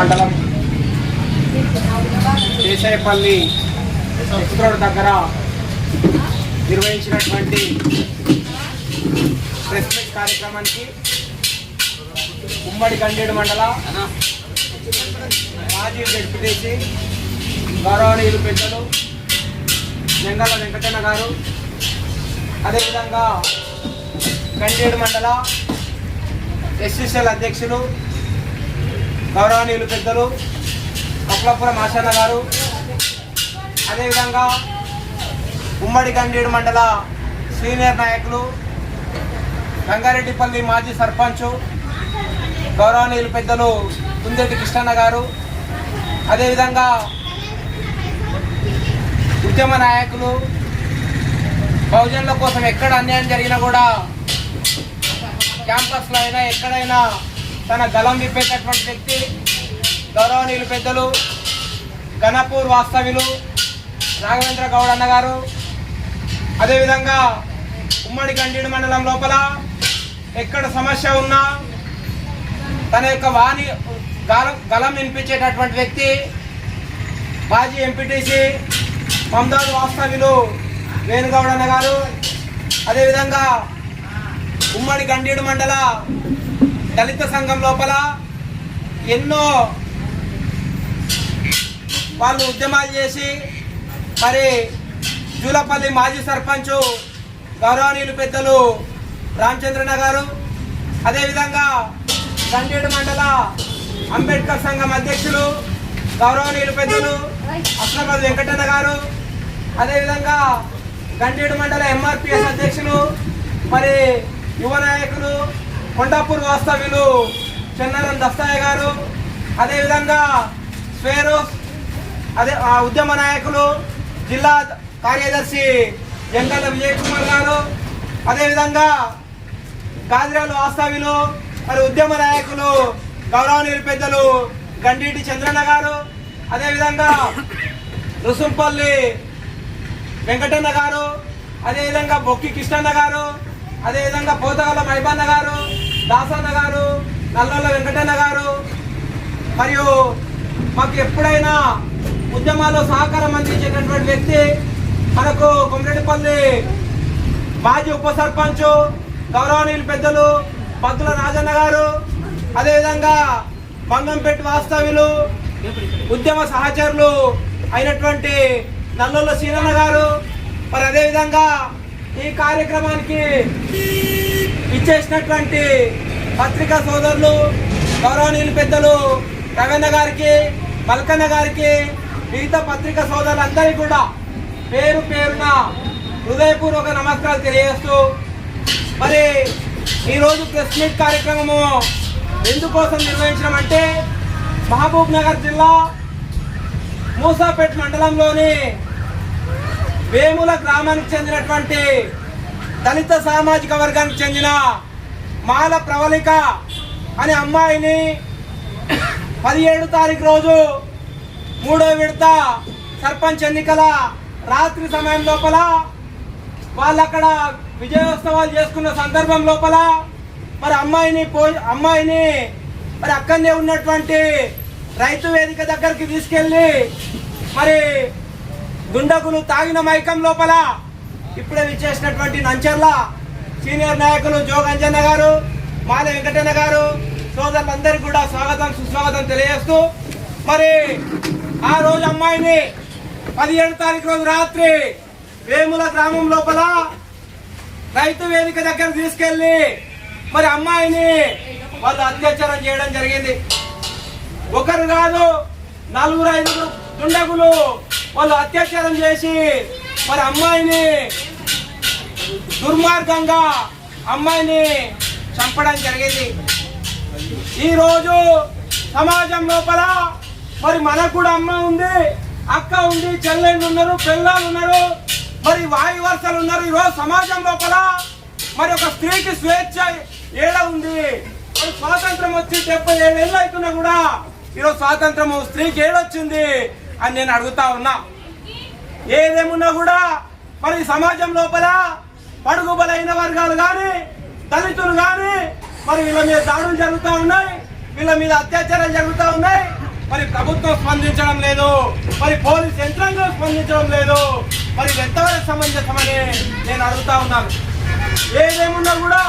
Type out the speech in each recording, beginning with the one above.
మండలం దేశాయపల్లి ఎక్స్ప్రోడ్ దగ్గర నిర్వహించినటువంటి ప్రెస్ మీట్ కార్యక్రమానికి ఉమ్మడి గండేడు మండల మాజీ జడ్పీటీసీ గౌరవనీయులు పెద్దలు జంగాల వెంకటన్న గారు. అదేవిధంగా గండేడు మండల ఎస్సీసీఎల్ అధ్యక్షులు గౌరవనీయులు పెద్దలు కప్లపురం ఆశన్న గారు అదేవిధంగా ఉమ్మడి గండేడు మండల సీనియర్ నాయకులు రంగారెడ్డిపల్లి మాజీ సర్పంచ్ గౌరవనీయులు పెద్దలు కుందెటి కృష్ణన్న గారు అదేవిధంగా ఉద్యమ నాయకులు బహుజనుల కోసం ఎక్కడ అన్యాయం జరిగినా కూడా క్యాంపస్లో అయినా ఎక్కడైనా తన గలం విప్పేటటువంటి వ్యక్తి గౌరవనీయులు పెద్దలు ఘనపూర్ వాస్తవ్యులు రాఘవేంద్ర గౌడ్ అన్న గారు. అదేవిధంగా ఉమ్మడి గండీడు మండలం లోపల ఎక్కడ సమస్య ఉన్నా తన యొక్క వాణి గలం గలం వినిపించేటటువంటి వ్యక్తి మాజీ ఎంపీటీసీ మమదాద్ వాస్తవ్యులు వేణుగౌడ్ అన్న గారు. అదేవిధంగా ఉమ్మడి గండీడు మండల దళిత సంఘం లోపల ఎన్నో వాళ్ళు ఉద్యమాలు చేసి మరి జూలపల్లి మాజీ సర్పంచ్ గౌరవనీయులు పెద్దలు రామచంద్రన్న గారు అదేవిధంగా సంజేడు మండల అంబేద్కర్ సంఘం అధ్యక్షులు గౌరవనీయులు పెద్దలు అస్లాబాద్ వెంకటన్న గారు అదేవిధంగా గండేడు మండల ఎంఆర్పిఎస్ అధ్యక్షులు మరి యువ నాయకులు కొండాపూర్ వాస్తవ్యులు చెన్నరం దస్తాయ గారు అదేవిధంగా స్వేరోస్ అదే ఆ ఉద్యమ నాయకులు జిల్లా కార్యదర్శి జంగల విజయ్ కుమార్ గారు అదేవిధంగా గాజరాలు వాస్తవ్యులు మరి ఉద్యమ నాయకులు గౌరవనీయులు పెద్దలు గండీటి చంద్రన్న గారు అదేవిధంగా రుసుంపల్లి వెంకటన్న గారు అదేవిధంగా బొక్కి కృష్ణన్న గారు అదేవిధంగా పోతగల మైబన్న గారు దాసన్న గారు నల్లల వెంకటన్న గారు మరియు మాకు ఎప్పుడైనా ఉద్యమాల్లో సహకారం అందించేటటువంటి వ్యక్తి మనకు కొమరెడ్డిపల్లి మాజీ ఉప సర్పంచ్ గౌరవనీయులు పెద్దలు పద్దుల రాజన్న గారు అదేవిధంగా మంగంపేట వాస్తవ్యులు ఉద్యమ సహచరులు అయినటువంటి నల్లుల సీనన్న గారు మరి అదేవిధంగా ఈ కార్యక్రమానికి ఇచ్చేసినటువంటి పత్రికా సోదరులు గౌరవనీయులు పెద్దలు రవీంద్ర గారికి మల్కన్న గారికి మిగతా పత్రికా సోదరులందరికీ కూడా పేరు పేరున హృదయపూర్వక నమస్కారాలు తెలియజేస్తూ మరి ఈరోజు ప్రెస్ మీట్ కార్యక్రమము ఎందుకోసం నిర్వహించడం అంటే మహబూబ్ నగర్ జిల్లా మూసాపేట్ మండలంలోని వేముల గ్రామానికి చెందినటువంటి దళిత సామాజిక వర్గానికి చెందిన మాల ప్రవళిక అనే అమ్మాయిని పదిహేడు తారీఖు రోజు మూడో విడత సర్పంచ్ ఎన్నికల రాత్రి సమయం లోపల వాళ్ళు అక్కడ విజయోత్సవాలు చేసుకున్న సందర్భం లోపల మరి అమ్మాయిని పో అమ్మాయిని మరి అక్కడనే ఉన్నటువంటి రైతు వేదిక దగ్గరికి తీసుకెళ్ళి మరి దుండగులు తాగిన మైకం లోపల ఇప్పుడే విచ్చేసినటువంటి నంచర్ల సీనియర్ నాయకులు జోగంజన్న గారు మాల వెంకటన్న గారు సోదరులందరికీ కూడా స్వాగతం సుస్వాగతం తెలియజేస్తూ మరి ఆ రోజు అమ్మాయిని పదిహేడు తారీఖు రోజు రాత్రి వేముల గ్రామం లోపల రైతు వేదిక దగ్గర తీసుకెళ్ళి మరి అమ్మాయిని వాళ్ళు అత్యాచారం చేయడం జరిగింది. ఒకరు కాదు నలుగురు ఐదుగురు దుండగులు వాళ్ళు అత్యాచారం చేసి మరి అమ్మాయిని దుర్మార్గంగా అమ్మాయిని చంపడం జరిగింది. ఈరోజు సమాజం లోపల మరి మనకు కూడా అమ్మ ఉంది అక్క ఉంది చెల్లెళ్ళు ఉన్నారు పిల్లలు ఉన్నారు మరి వాయు వరుసలు ఉన్నారు. ఈరోజు సమాజం లోపల మరి ఒక స్త్రీకి స్వేచ్ఛ ఏడ ఉంది? మరి స్వాతంత్రం వచ్చి డెబ్బై ఏళ్ళు అవుతున్నా కూడా ఈరోజు స్వాతంత్రము స్త్రీకి ఏడొచ్చింది? అని నేను అడుగుతా ఉన్నా. ఏదేమున్నా కూడా మరి సమాజం లోపల పడుగు బలైన వర్గాలు కానీ దళితులు కానీ మరి వీళ్ళ మీద దాడులు జరుగుతూ ఉన్నాయి వీళ్ళ మీద అత్యాచారాలు జరుగుతూ ఉన్నాయి. మరి ప్రభుత్వం స్పందించడం లేదు మరి పోలీస్ యంత్రాంగం స్పందించడం లేదు. మరి ఎంతవరకు సమంజసమని నేను అడుగుతా ఉన్నాను. ఏదేమున్నా కూడా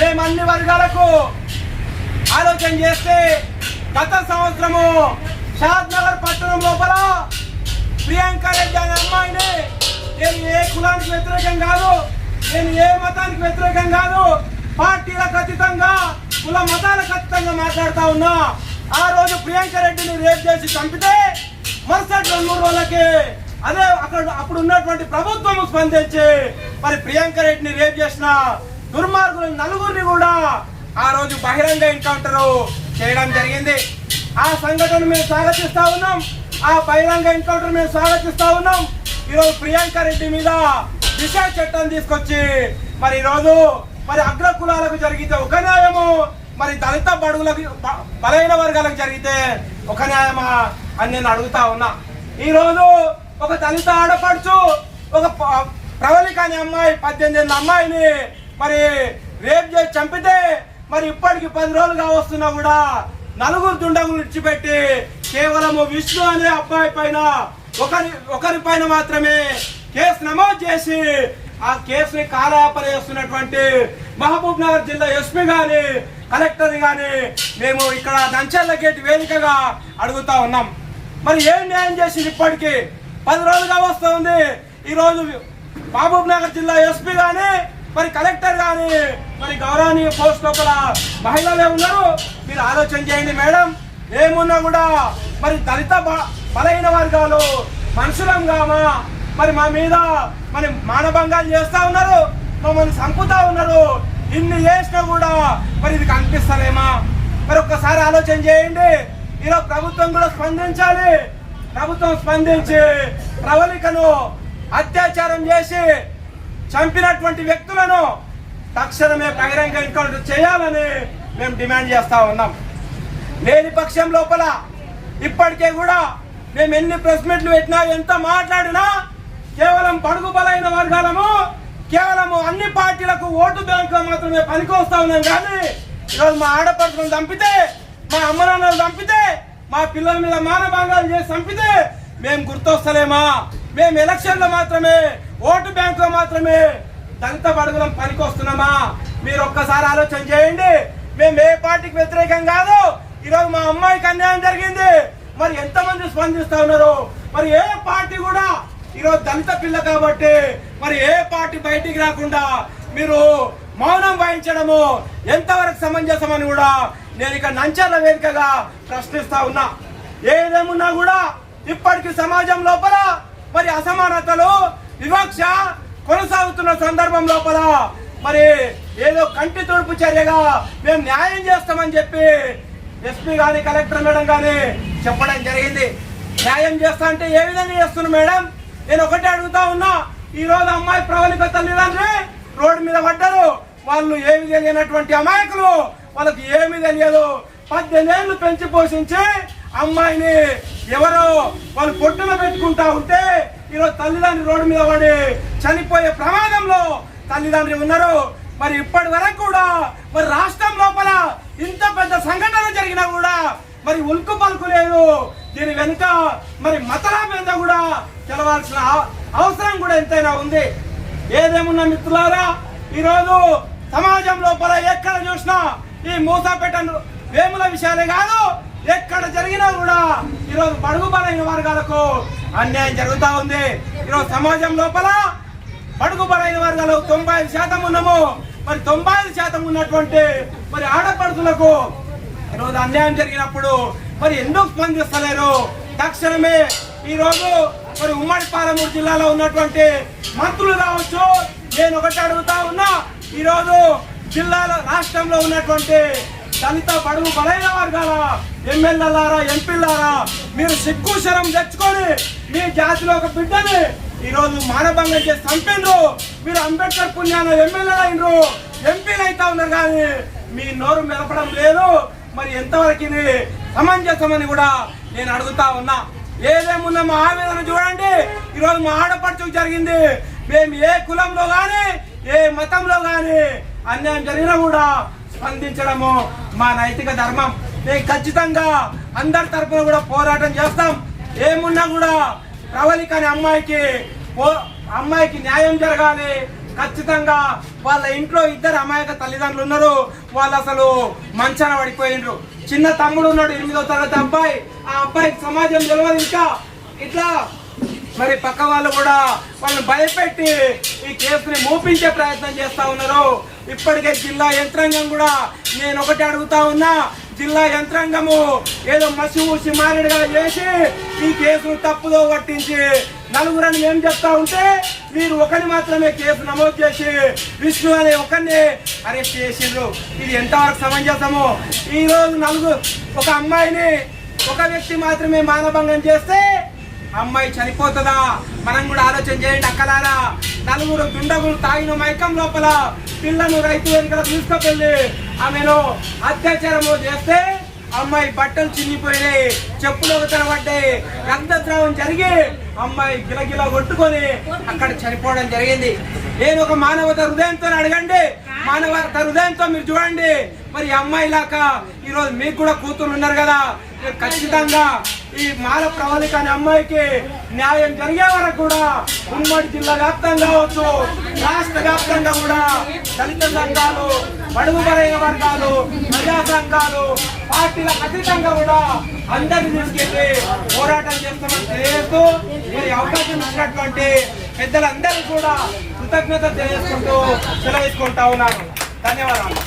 మేము అన్ని వర్గాలకు ఆలోచన చేస్తే గత సంవత్సరము షాద్ నగర్ పట్టణం లోపల ప్రియాంక రెడ్డి అనే అమ్మాయిని నేను ఏ కులానికి వ్యతిరేకం కాదు నేను ఏ మతానికి వ్యతిరేకం కాదు పార్టీలకు అతీతంగా కుల మతాలకు అతీతంగా మాట్లాడుతా ఉన్నా. ఆ రోజు ప్రియాంక రెడ్డిని రేప్ చేసి చంపితే మరుసటి రెండు రోజులకి అదే అక్కడ అప్పుడు ఉన్నటువంటి ప్రభుత్వం స్పందించి మరి ప్రియాంక రెడ్డిని రేప్ చేసిన దుర్మార్గులు నలుగురిని కూడా ఆ రోజు బహిరంగ ఎన్కౌంటర్ చేయడం జరిగింది. ఆ సంఘటన మేము స్వాగతిస్తా ఉన్నాం. ఆ బహిరంగ ఎన్కౌంటర్ మేము స్వాగతిస్తా ఉన్నాం. ఈరోజు ప్రియాంక రెడ్డి మీద దిశ చట్టం తీసుకొచ్చి మరి ఈరోజు మరి అగ్ర కులాలకు జరిగితే ఒక న్యాయము మరి దళిత బడుగులకు బ- బలైన వర్గాలకు జరిగితే ఒక న్యాయమా అని నేను అడుగుతా ఉన్నా. ఈరోజు ఒక దళిత ఆడపడుచు ఒక ప- ప్రవళిక అనే అమ్మాయి పద్దెనిమిది అమ్మాయిని మరి రేప్ చేసి చంపితే మరి ఇప్పటికి పది రోజులుగా వస్తున్నా కూడా నలుగురు దుండగులు విడిచిపెట్టి కేవలము విష్ణు అనే అబ్బాయి పైన ఒకరి ఒకరి పైన మాత్రమే కేసు నమోదు చేసి ఆ కేసుని కాలయాపన చేస్తున్నటువంటి మహబూబ్ నగర్ జిల్లా ఎస్పీ గాని కలెక్టర్ గాని మేము ఇక్కడ నంచర్ల గేట్ వేదికగా అడుగుతా ఉన్నాం. మరి ఏం న్యాయం చేసింది ఇప్పటికీ? పది రోజులుగా వస్తుంది. ఈ రోజు మహబూబ్ నగర్ జిల్లా ఎస్పీ గాని మరి కలెక్టర్ గాని మరి గౌరవనీయ పోస్ట్ లోపల మహిళలే ఉన్నారు. మీరు ఆలోచన చేయండి మేడం. ఏమున్నా కూడా మరి దళిత బలహీన వర్గాలు మనుషులం కామా? మరి మా మీద మరి మానభంగాలు చేస్తా ఉన్నారు. మమ్మల్ని చంపుతా ఉన్నారు. ఇన్ని చేసినా కూడా మరి ఇది కనిపిస్తలేమా? మరి ఒక్కసారి ఆలోచన చేయండి. ఈరోజు ప్రభుత్వం కూడా స్పందించాలి. ప్రభుత్వం స్పందించి ప్రవళికను అత్యాచారం చేసి చంపినటువంటి వ్యక్తులను తక్షణమే బహిరంగ ఎన్కౌంటర్ చేయాలని మేము డిమాండ్ చేస్తా ఉన్నాం. లేని పక్షం లోపల ఇప్పటికే కూడా మేము ఎన్ని ప్రెస్ మీట్లు పెట్టినా ఎంత మాట్లాడినా కేవలం పడుగు బలైన వర్గాలము కేవలము అన్ని పార్టీలకు ఓటు బ్యాంకు మాత్రమే పనికొస్తా ఉన్నాం. కానీ ఈరోజు మా ఆడపడుతులను చంపితే మా అమ్మనాన్నలు చంపితే మా పిల్లల మీద మానభంగాలు చేసి చంపితే మేము గుర్తొస్తలేమా? మేము ఎలక్షన్లో మాత్రమే ఓటు బ్యాంకులో మాత్రమే దళిత బడుగులం పనికొస్తున్నామా? మీరు ఒక్కసారి ఆలోచన చేయండి. మేము ఏ పార్టీకి వ్యతిరేకం కాదు. ఈరోజు మా అమ్మాయికి అన్యాయం జరిగింది. మరి ఎంతమంది స్పందిస్తా ఉన్నారు? మరి ఏ పార్టీ కూడా ఈరోజు దళిత పిల్ల కాబట్టి మరి ఏ పార్టీ బయటికి రాకుండా మీరు మౌనం వహించడము ఎంతవరకు సమంజసమని కూడా నేను ఇక నంచర్ల వేదికగా ప్రశ్నిస్తా ఉన్నా. ఏదేమున్నా కూడా ఇప్పటికీ సమాజం లోపల మరి అసమానతలు వివక్ష కొనసాగుతున్న సందర్భం లోపల మరి ఏదో కంటి తొడుపు చర్యగా మేము న్యాయం చేస్తామని చెప్పి ఎస్పీ కానీ కలెక్టర్ మేడం కానీ చెప్పడం జరిగింది. న్యాయం చేస్తా అంటే ఏ విధంగా చేస్తున్నారు మేడం? నేను ఒకటే అడుగుతా ఉన్నా ఈ రోజు అమ్మాయి ప్రవళిక తల్లిదండ్రి రోడ్డు మీద పడ్డారు. వాళ్ళు ఏమి తెలియనటువంటి అమాయకులు? వాళ్ళకి ఏమి తెలియదు. పద్దెనిమిది పెంచి పోషించి అమ్మాయిని ఎవరో వాళ్ళు పొట్టున పెట్టుకుంటా ఉంటే ఈరోజు తల్లిదండ్రి రోడ్డు మీద పడి చనిపోయే ప్రమాదంలో తల్లిదండ్రి ఉన్నారు. మరి ఇప్పటి వరకు కూడా మరి రాష్ట్రం లోపల ఇంత పెద్ద సంఘటన జరిగినా కూడా మరి ఉల్కు పలుకు లేదు. దీని వెనుక మరి మతలా మీద కూడా తెలవాల్సిన అవసరం కూడా ఎంతైనా ఉంది. ఏదేమున్నా మిత్రులారా ఈరోజు సమాజం లోపల ఎక్కడ చూసినా ఈ మూసాపేట వేముల విషయాలే కాదు ఎక్కడ జరిగినా కూడా ఈరోజు బడుగు బలైన వర్గాలకు అన్యాయం జరుగుతూ ఉంది. ఈరోజు సమాజం లోపల బడుగు బలైన వర్గాలు తొంభై ఐదు శాతం ఉన్నాము. మరి తొంభై ఐదు శాతం ఉన్నటువంటి మరి ఆడపడుతులకు ఈరోజు అన్యాయం జరిగినప్పుడు మరి ఎందుకు స్పందిస్తలేరు? తక్షణమే ఈరోజు మరి ఉమ్మడి పాలమూరు జిల్లాలో ఉన్నటువంటి మంత్రులు కావచ్చు నేను ఒకటి అడుగుతా ఉన్నా ఈరోజు జిల్లాలో రాష్ట్రంలో ఉన్నటువంటి దళిత బడుగు బలైన వర్గాల ఎమ్మెల్యేలారా ఎంపీలారా మీరు సిగ్గు శరం తెచ్చుకొని మీ జాతిలో ఒక బిడ్డని ఈరోజు మానభంగం చేసి చంపిండ్రు మీరు అంబేద్కర్ పుణ్యాన ఎమ్మెల్యేలు అయినరు. ఎంపీలు అయితే ఉన్నారు కానీ మీ నోరు మెలపడం లేదు. మరి ఎంతవరకు ఇది సమంజసమని కూడా నేను అడుగుతా ఉన్నా. ఏదేమున్నా మా ఆవేదన చూడండి. ఈరోజు మా ఆడపడుచుకు జరిగింది. మేము ఏ కులంలో కానీ ఏ మతంలో కానీ అన్యాయం జరిగినా కూడా స్పందించడము మా నైతిక ధర్మం. మేము ఖచ్చితంగా అందరి తరఫున కూడా పోరాటం చేస్తాం. ఏమున్నా కూడా ప్రవళిక అనే అమ్మాయికి అమ్మాయికి న్యాయం జరగాలి. ఖచ్చితంగా వాళ్ళ ఇంట్లో ఇద్దరు అమాయక తల్లిదండ్రులు ఉన్నారు. వాళ్ళు అసలు మంచాన పడిపోయిండ్రు చిన్న తమ్ముడు ఉన్నాడు ఎనిమిదో తరగతి అబ్బాయి. ఆ అబ్బాయికి సమాజం తెలియదు ఇంకా. ఇట్లా మరి పక్క వాళ్ళు కూడా వాళ్ళని భయపెట్టి ఈ కేసుని మూపించే ప్రయత్నం చేస్తా ఉన్నారు. ఇప్పటికే జిల్లా యంత్రాంగం కూడా నేను ఒకటి అడుగుతా ఉన్నా జిల్లా యంత్రాంగము ఏదో మసి ఊసి మారేడుగా చేసి ఈ కేసును తప్పుదో పట్టించి నలుగురని ఏం చెప్తా ఉంటే మీరు ఒకరిని మాత్రమే కేసు నమోదు చేసి విష్ణు అనే ఒకరిని అరెస్ట్ చేసిండ్రు. ఇది ఎంతవరకు సమంజసము? ఈరోజు నలుగురు ఒక అమ్మాయిని ఒక వ్యక్తి మాత్రమే మానభంగం చేస్తే అమ్మాయి చనిపోతుందా? మనం కూడా ఆలోచన చేయండి అక్కలారా నలుగురు దుండగులు తాగిన మైకం లోపల పిల్లను రైతు వెనుకల తీసుకువెళ్ళి ఆమెను అత్యాచారము చేస్తే అమ్మాయి బట్టలు చిన్నిపోయినాయి చెప్పులు పడ్డాయి. రక్తస్రావం జరిగి అమ్మాయి గిలగిల కొట్టుకొని అక్కడ చనిపోవడం జరిగింది. నేను ఒక మానవత హృదయంతో అడగండి. మానవత హృదయంతో మీరు చూడండి. మరి అమ్మాయి లాగా ఈరోజు మీకు కూడా కూతురు ఉన్నారు కదా. ఖచ్చితంగా ఈ మాల ప్రవళిక అనే అమ్మాయికి న్యాయం జరిగే వరకు కూడా ఉమ్మడి జిల్లా వ్యాప్తంగా కావచ్చు రాష్ట్ర వ్యాప్తంగా కూడా దళిత సంఘాలు బడుగు బలైన వర్గాలు ప్రజా సంఘాలు పార్టీల అతీతంగా కూడా అందరిని తీసుకెళ్ళి పోరాటం చేస్తామని తెలియజేస్తూ మరి అవకాశం ఇచ్చినటువంటి పెద్దలందరికీ కూడా కృతజ్ఞత తెలియజేసుకుంటూ సెలవు ఉన్నారు ఉన్నాను. ధన్యవాదాలు.